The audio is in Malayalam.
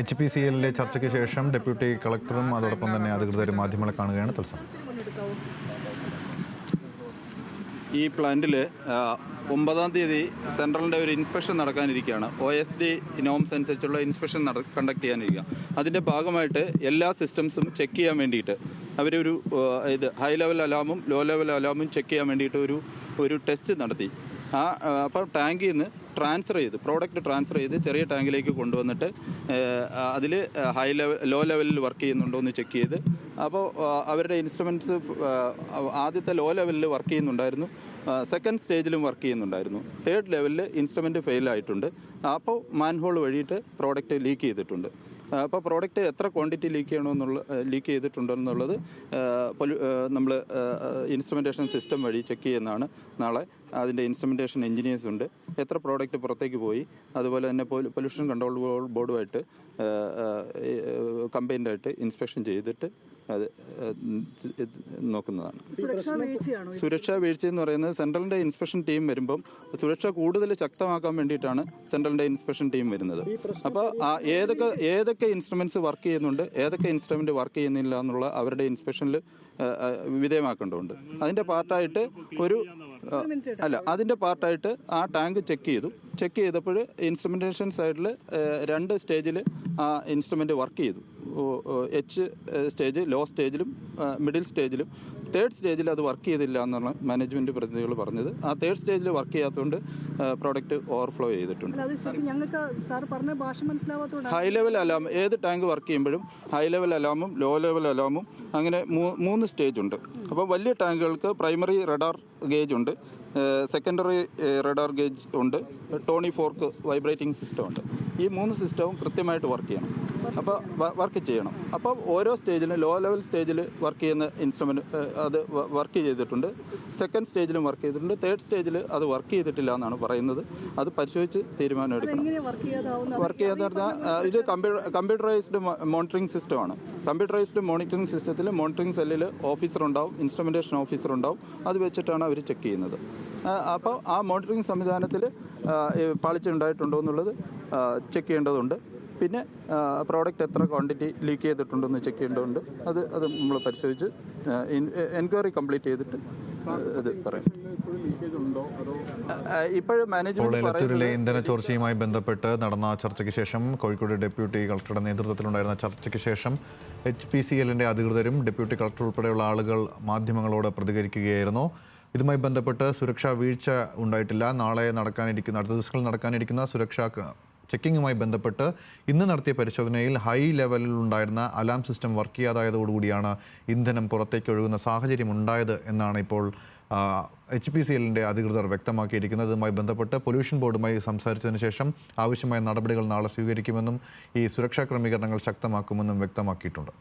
എച്ച് പി സി എല്ലിലെ ചർച്ചയ്ക്ക് ശേഷം ഡെപ്യൂട്ടി കളക്ടറും അതോടൊപ്പം തന്നെ അധികൃതരും മാധ്യമങ്ങളെ കാണുകയാണ് തത്സമയം. ഈ പ്ലാന്റിൽ ഒമ്പതാം തീയതി സെൻട്രലിന്റെ ഒരു ഇൻസ്പെക്ഷൻ നടക്കാനിരിക്കുകയാണ്. ഒ എസ് ഡി നോംസ് അനുസരിച്ചുള്ള ഇൻസ്പെക്ഷൻ നട കണ്ടക്ട് ചെയ്യാനിരിക്കുക അതിന്റെ ഭാഗമായിട്ട് എല്ലാ സിസ്റ്റംസും ചെക്ക് ചെയ്യാൻ വേണ്ടിയിട്ട് അവരൊരു ഇത് ഹൈ ലെവൽ അലാമും ലോ ലെവൽ അലാമും ചെക്ക് ചെയ്യാൻ വേണ്ടിയിട്ട് ഒരു ഒരു ടെസ്റ്റ് നടത്തി. ആ അപ്പോൾ ടാങ്കിൽ നിന്ന് ട്രാൻസ്ഫർ ചെയ്ത് പ്രോഡക്റ്റ് ട്രാൻസ്ഫർ ചെയ്ത് ചെറിയ ടാങ്കിലേക്ക് കൊണ്ടുവന്നിട്ട് അതിൽ ഹൈ ലെവൽ ലോ ലെവലിൽ വർക്ക് ചെയ്യുന്നുണ്ടോ എന്ന് ചെക്ക് ചെയ്ത്. അപ്പോൾ അവരുടെ ഇൻസ്ട്രുമെന്റ്സ് ആദ്യത്തെ ലോ ലെവലിൽ വർക്ക് ചെയ്യുന്നുണ്ടായിരുന്നു സെക്കൻഡ് സ്റ്റേജിലും വർക്ക് ചെയ്യുന്നുണ്ടായിരുന്നു. തേർഡ് ലെവലിൽ ഇൻസ്ട്രുമെന്റ് ഫെയിൽ ആയിട്ടുണ്ട്. അപ്പോൾ മാൻഹോൾ വഴിയിട്ട് പ്രോഡക്റ്റ് ലീക്ക് ചെയ്തിട്ടുണ്ട്. അപ്പോൾ പ്രോഡക്റ്റ് എത്ര ക്വാണ്ടിറ്റി ലീക്ക് ചെയ്യണമെന്നുള്ള ലീക്ക് ചെയ്തിട്ടുണ്ടെന്നുള്ളത് നമ്മൾ ഇൻസ്ട്രുമെന്റേഷൻ സിസ്റ്റം വഴി ചെക്ക് ചെയ്യുന്നതാണ്. നാളെ അതിന്റെ ഇൻസ്ട്രുമെന്റേഷൻ എഞ്ചിനീയേഴ്സ് ഉണ്ട്. എത്ര പ്രോഡക്റ്റ് പുറത്തേക്ക് പോയി അതുപോലെ തന്നെ പൊല്യൂഷൻ കൺട്രോൾ ബോർഡുമായിട്ട് കമ്പൈൻഡായിട്ട് ഇൻസ്പെക്ഷൻ ചെയ്തിട്ട് അത് നോക്കുന്നതാണ്. സുരക്ഷാ വീഴ്ച എന്ന് പറയുന്നത് സെൻട്രലിന്റെ ഇൻസ്പെക്ഷൻ ടീം വരുമ്പം സുരക്ഷ കൂടുതൽ ശക്തമാക്കാൻ വേണ്ടിയിട്ടാണ് സെൻട്രലിന്റെ ഇൻസ്പെക്ഷൻ ടീം വരുന്നത്. അപ്പോൾ ആ ഏതൊക്കെ ഏതൊക്കെ ഇൻസ്ട്രുമെന്റ്സ് വർക്ക് ചെയ്യുന്നുണ്ട് ഏതൊക്കെ ഇൻസ്ട്രുമെന്റ് വർക്ക് ചെയ്യുന്നില്ല എന്നുള്ള അവരുടെ ഇൻസ്പെക്ഷനിൽ വിധേയമാക്കേണ്ടതുണ്ട്. അതിന്റെ പാർട്ടായിട്ട് ഒരു അല്ല അതിന്റെ പാർട്ടായിട്ട് ആ ടാങ്ക് ചെക്ക് ചെയ്തു. ചെക്ക് ചെയ്തപ്പോൾ ഇൻസ്ട്രുമെന്റേഷൻ സൈഡിൽ രണ്ട് സ്റ്റേജിൽ ആ ഇൻസ്ട്രുമെന്റ് വർക്ക് ചെയ്തു. എച്ച് സ്റ്റേജ് ലോ സ്റ്റേജിലും മിഡിൽ സ്റ്റേജിലും തേർഡ് സ്റ്റേജിൽ അത് വർക്ക് ചെയ്തില്ല എന്നുള്ള മാനേജ്മെന്റ് പ്രതിനിധികൾ പറഞ്ഞത്. ആ തേർഡ് സ്റ്റേജിൽ വർക്ക് ചെയ്യാത്തതുകൊണ്ട് പ്രോഡക്റ്റ് ഓവർഫ്ലോ ചെയ്തിട്ടുണ്ട്. ഹൈ ലെവൽ അലാം ഏത് ടാങ്ക് വർക്ക് ചെയ്യുമ്പോഴും ഹൈ ലെവൽ അലാമും ലോ ലെവൽ അലാമും അങ്ങനെ മൂന്ന് സ്റ്റേജ് ഉണ്ട്. അപ്പോൾ വലിയ ടാങ്കുകൾക്ക് പ്രൈമറി റഡാർ ഗേജ് ഉണ്ട്. സെക്കൻഡറി റഡാർ ഗേജ് ഉണ്ട്. ടോണി ഫോർക്ക് വൈബ്രേറ്റിംഗ് സിസ്റ്റം ഉണ്ട്. ഈ മൂന്ന് സിസ്റ്റവും കൃത്യമായിട്ട് വർക്ക് ചെയ്യണം. അപ്പോൾ വർക്ക് ചെയ്യണം. അപ്പോൾ ഓരോ സ്റ്റേജിലും ലോ ലെവൽ സ്റ്റേജിൽ വർക്ക് ചെയ്യുന്ന ഇൻസ്ട്രുമെന്റ് അത് വർക്ക് ചെയ്തിട്ടുണ്ട്. സെക്കൻഡ് സ്റ്റേജിലും വർക്ക് ചെയ്തിട്ടുണ്ട്. തേർഡ് സ്റ്റേജിൽ അത് വർക്ക് ചെയ്തിട്ടില്ല എന്നാണ് പറയുന്നത്. അത് പരിശോധിച്ച് തീരുമാനം എടുക്കണം വർക്ക് ചെയ്യാന്ന് പറഞ്ഞാൽ ഇത് കമ്പ്യൂട്ടറൈസ്ഡ് മോണിറ്ററിംഗ് സിസ്റ്റമാണ് കമ്പ്യൂട്ടറൈസ്ഡ് മോണിറ്ററിംഗ് സിസ്റ്റത്തിൽ മോണിറ്ററിംഗ് സെല്ലിൽ ഓഫീസർ ഉണ്ടാവും ഇൻസ്ട്രുമെന്റേഷൻ ഓഫീസർ ഉണ്ടാവും. അത് വെച്ചിട്ടാണ് അവർ ചെക്ക് ചെയ്യുന്നത്. അപ്പോൾ ആ മോണിറ്ററിംഗ് സംവിധാനത്തിൽ പാളിച്ച ഉണ്ടായിട്ടുണ്ടോ എന്നുള്ളത് ചെക്ക് ചെയ്യേണ്ടതുണ്ട്. പിന്നെ പ്രോഡക്റ്റ് എത്ര ക്വാണ്ടിറ്റി ലീക്ക് ചെയ്തിട്ടുണ്ടെന്ന് ചെക്ക് ചെയ്യേണ്ടതുണ്ട്. അത് അത് നമ്മൾ പരിശോധിച്ച് എൻക്വയറി കംപ്ലീറ്റ് ചെയ്തിട്ട് ഇത് പറയാം. ഇപ്പോഴും മാനേജ്മെന്റ് ഇന്ധന ചോർച്ചയുമായി ബന്ധപ്പെട്ട് നടന്ന ചർച്ചയ്ക്ക് ശേഷം കോഴിക്കോട് ഡെപ്യൂട്ടി കളക്ടറുടെ നേതൃത്വത്തിലുണ്ടായിരുന്ന ചർച്ചയ്ക്ക് ശേഷം എച്ച് പി സി എല്ലിന്റെ അധികൃതരും ഡെപ്യൂട്ടി കളക്ടർ ഉൾപ്പെടെയുള്ള ആളുകൾ മാധ്യമങ്ങളോട് പ്രതികരിക്കുകയായിരുന്നു. ഇതുമായി ബന്ധപ്പെട്ട് സുരക്ഷാ വീഴ്ച ഉണ്ടായിട്ടില്ല. നാളെ നടക്കാനിരിക്കുന്ന അടുത്ത ദിവസങ്ങളിൽ നടക്കാനിരിക്കുന്ന സുരക്ഷാ ചെക്കിങ്ങുമായി ബന്ധപ്പെട്ട് ഇന്ന് നടത്തിയ പരിശോധനയിൽ ഹൈ ലെവലിൽ ഉണ്ടായിരുന്ന അലാം സിസ്റ്റം വർക്ക് ചെയ്യാതായതോടുകൂടിയാണ് ഇന്ധനം പുറത്തേക്ക് ഒഴുകുന്ന സാഹചര്യം ഉണ്ടായത് എന്നാണ് ഇപ്പോൾ എച്ച് പി സി എല്ലിന്റെ അധികൃതർ വ്യക്തമാക്കിയിരിക്കുന്നത്. ഇതുമായി ബന്ധപ്പെട്ട് പൊല്യൂഷൻ ബോർഡുമായി സംസാരിച്ചതിന് ശേഷം ആവശ്യമായ നടപടികൾ നാളെ സ്വീകരിക്കുമെന്നും ഈ സുരക്ഷാ ക്രമീകരണങ്ങൾ ശക്തമാക്കുമെന്നും വ്യക്തമാക്കിയിട്ടുണ്ട്.